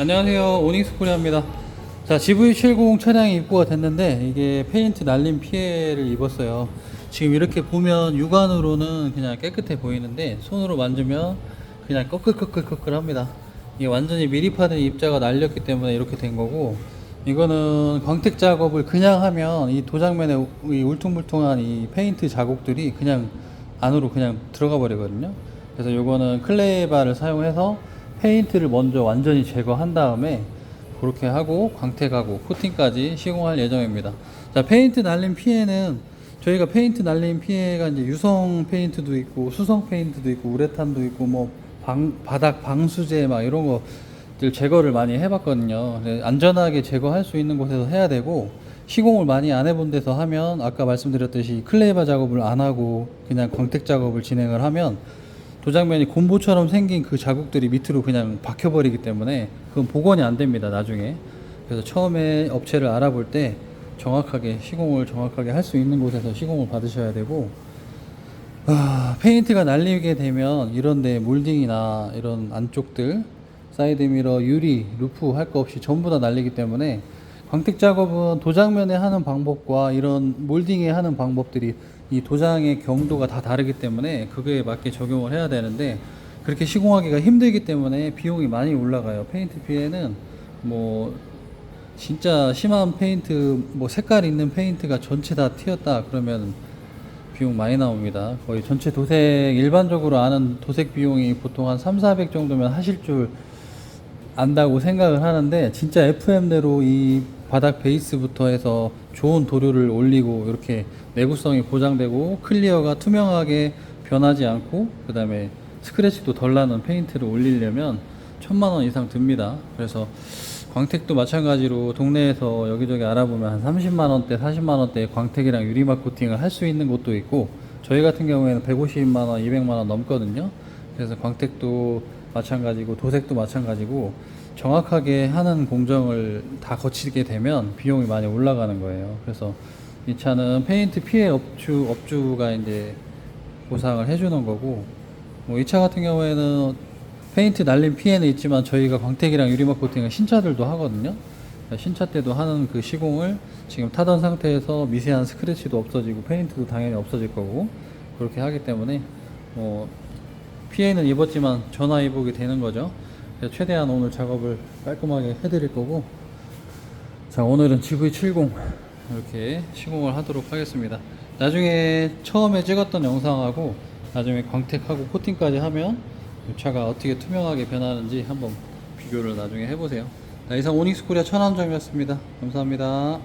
안녕하세요. 오닉스 코리아입니다. 자 GV70 차량이 입고가 됐는데 이게 페인트 날림 피해를 입었어요. 지금 이렇게 보면 육안으로는 그냥 깨끗해 보이는데 손으로 만지면 그냥 꺼끌꺼끌꺼끌 합니다. 이게 완전히 미리파된 입자가 날렸기 때문에 이렇게 된 거고 이거는 광택 작업을 그냥 하면 이 도장면에 이 울퉁불퉁한 이 페인트 자국들이 그냥 안으로 그냥 들어가 버리거든요. 그래서 요거는 클레이바를 사용해서 페인트를 먼저 완전히 제거한 다음에 그렇게 하고 광택 하고 코팅까지 시공할 예정입니다. 자, 페인트 날림 피해는 저희가 페인트 날림 피해가 이제 유성 페인트도 있고 수성 페인트도 있고 우레탄도 있고 뭐 방, 바닥 방수제 막 이런 거들 제거를 많이 해봤거든요. 안전하게 제거할 수 있는 곳에서 해야 되고 시공을 많이 안 해본 데서 하면 아까 말씀드렸듯이 클레이바 작업을 안 하고 그냥 광택 작업을 진행을 하면 도장면이 곰보처럼 생긴 그 자국들이 밑으로 그냥 박혀버리기 때문에 그건 복원이 안 됩니다 나중에. 그래서 처음에 업체를 알아볼 때 정확하게 시공을 정확하게 할 수 있는 곳에서 시공을 받으셔야 되고 아, 페인트가 날리게 되면 이런데 몰딩이나 이런 안쪽들 사이드 미러 유리 루프 할 거 없이 전부 다 날리기 때문에 광택 작업은 도장면에 하는 방법과 이런 몰딩에 하는 방법들이 이 도장의 경도가 다 다르기 때문에 그거에 맞게 적용을 해야 되는데 그렇게 시공하기가 힘들기 때문에 비용이 많이 올라가요. 페인트 피해는 뭐 진짜 심한 페인트 뭐 색깔 있는 페인트가 전체 다 튀었다 그러면 비용 많이 나옵니다. 거의 전체 도색 일반적으로 아는 도색 비용이 보통 한 3, 400 정도면 하실 줄 안다고 생각을 하는데 진짜 FM대로 이 바닥 베이스부터 해서 좋은 도료를 올리고 이렇게 내구성이 보장되고 클리어가 투명하게 변하지 않고 그 다음에 스크래치도 덜 나는 페인트를 올리려면 천만 원 이상 듭니다. 그래서 광택도 마찬가지로 동네에서 여기저기 알아보면 한 30만 원대, 40만 원대 광택이랑 유리막 코팅을 할 수 있는 곳도 있고 저희 같은 경우에는 150만 원, 200만 원 넘거든요. 그래서 광택도 마찬가지고 도색도 마찬가지고 정확하게 하는 공정을 다 거치게 되면 비용이 많이 올라가는 거예요. 그래서 이 차는 페인트 피해 업주 업주가 이제 보상을 해주는 거고 뭐 이 차 같은 경우에는 페인트 날림 피해는 있지만 저희가 광택이랑 유리막 코팅을 신차들도 하거든요. 신차 때도 하는 그 시공을 지금 타던 상태에서 미세한 스크래치도 없어지고 페인트도 당연히 없어질 거고 그렇게 하기 때문에 뭐 피해는 입었지만 전화 위복이 되는 거죠. 그래서 최대한 오늘 작업을 깔끔하게 해드릴 거고 자 오늘은 GV70 이렇게 시공을 하도록 하겠습니다. 나중에 처음에 찍었던 영상하고 나중에 광택하고 코팅까지 하면 이 차가 어떻게 투명하게 변하는지 한번 비교를 나중에 해보세요. 자, 이상 오닉스 코리아 천안점이었습니다. 감사합니다.